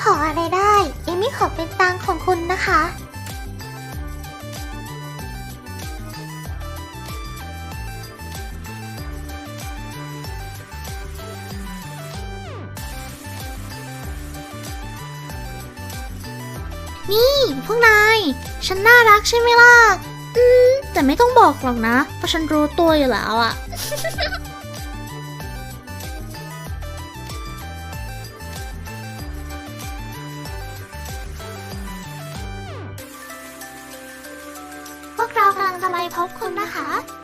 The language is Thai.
ขออะไรได้ เอมี่ขอเป็นตังของคุณนะคะ นี่พวกนาย ฉันน่ารักใช่ไหมล่ะ อืม แต่ไม่ต้องบอกหรอกนะ เพราะฉันรู้ตัวอยู่แล้วอะ พบคุณนะคะ